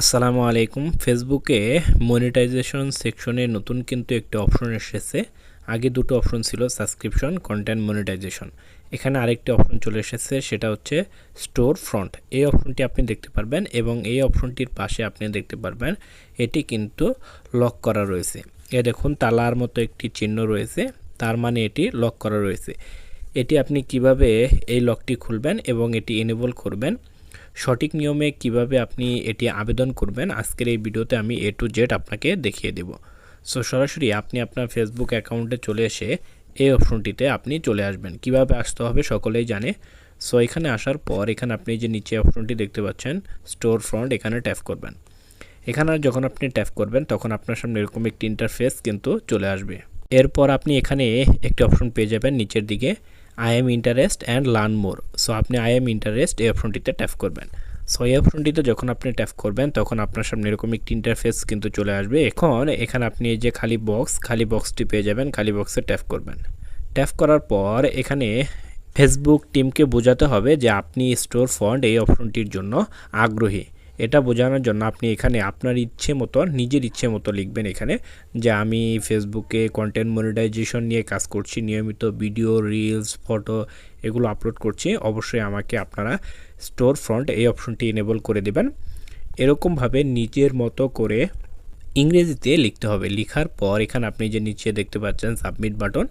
আসসালামু আলাইকুম। ফেসবুকে মনিটাইজেশন সেকশনে নতুন কিন্তু একটি অপশন এসেছে। আগে দুটো অপশন ছিল সাবস্ক্রিপশন কন্টেন্ট মনিটাইজেশন এখানে আরেকটি অপশন চলে এসেছে, সেটা হচ্ছে স্টোর ফ্রন্ট এই অপশনটি আপনি দেখতে পারবেন এবং এই অপশনটির পাশে আপনি দেখতে পারবেন, এটি কিন্তু লক করা রয়েছে। এ দেখুন, তালার মতো একটি চিহ্ন রয়েছে, তার মানে এটি লক করা রয়েছে। এটি আপনি কীভাবে এই লকটি খুলবেন এবং এটি এনেবল করবেন? সঠিক নিয়মে কীভাবে আপনি এটি আবেদন করবেন, আজকের এই ভিডিওতে আমি এ টু জেড আপনাকে দেখিয়ে দেব। সো সরাসরি আপনি আপনার ফেসবুক অ্যাকাউন্টে চলে এসে এই অপশনটিতে আপনি চলে আসবেন। কীভাবে আসতে হবে সকলেই জানে। সো এখানে আসার পর এখানে আপনি যে নিচে অপশনটি দেখতে পাচ্ছেন স্টোর ফ্রন্ট এখানে ট্যাপ করবেন। এখানে যখন আপনি ট্যাপ করবেন, তখন আপনার সামনে এরকম একটি ইন্টারফেস কিন্তু চলে আসবে। এরপর আপনি এখানে একটি অপশন পেয়ে যাবেন নিচের দিকে। I am interest and learn more so আপনি আই এম ইন্টারেস্ট এই অপশনটিতে ট্যাপ করবেন। সো এই অপশনটিতে যখন আপনি ট্যাপ করবেন, তখন আপনার সামনে এরকম একটি ইন্টারফেস কিন্তু চলে আসবে। এখন, এখানে আপনি এই যে খালি বক্স খালি বক্সটি পেয়ে যাবেন, খালি বক্সে ট্যাপ করবেন। ট্যাপ করার পর, এখানে ফেসবুক টিমকে বোঝাতে হবে যে আপনি স্টোর ফন্ড এই অপশনটির জন্য আগ্রহী। এটা বোঝানোর জন্য আপনি এখানে আপনার ইচ্ছে মতো নিজের ইচ্ছে মতো লিখবেন এখানে যে আমি ফেসবুকে কন্টেন্ট মনিটাইজেশন নিয়ে কাজ করছি, নিয়মিত ভিডিও রিলস ফটো এগুলো আপলোড করছি। অবশ্যই আমাকে আপনারা স্টোর ফ্রন্ট এই অপশনটি এনেবল করে দেবেন। এরকমভাবে নিজের মতো করে ইংরেজিতে লিখতে হবে। লেখার পর এখানে আপনি যে নিচে দেখতে পাচ্ছেন সাবমিট বাটন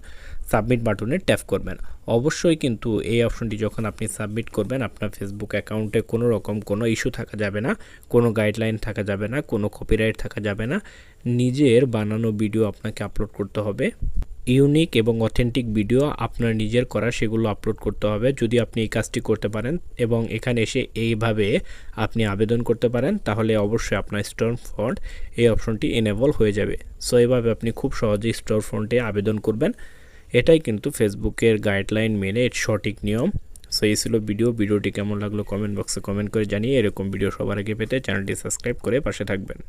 সাবমিট বাটনে ট্যাপ করবেন। অবশ্যই কিন্তু এই অপশনটি যখন আপনি সাবমিট করবেন, আপনার ফেসবুক অ্যাকাউন্টে কোনো রকম কোনো ইস্যু থাকা যাবে না, কোনো গাইডলাইন থাকা যাবে না, কোনো কপিরাইট থাকা যাবে না। নিজের বানানো ভিডিও আপনাকে আপলোড করতে হবে। ইউনিক এবং অথেন্টিক ভিডিও আপনার নিজের করা সেগুলো আপলোড করতে হবে, যদি আপনি এই কাজটি করতে পারেন এবং এখানে এসে এইভাবে আপনি আবেদন করতে পারেন, তাহলে অবশ্যই আপনার স্টোর ফন্ড এই অপশনটি এনেবল হয়ে যাবে। সো এভাবে আপনি খুব সহজেই স্টোর ফন্ডে আবেদন করবেন। এটাই কিন্তু ফেসবুকের গাইডলাইন মেনে এর সঠিক নিয়ম। সো এই ছিল ভিডিও ভিডিওটি কেমন লাগল কমেন্ট বক্সে কমেন্ট করে জানিয়ে এরকম ভিডিও সবার আগে পেতে চ্যানেলটি সাবস্ক্রাইব করে পাশে থাকবেন।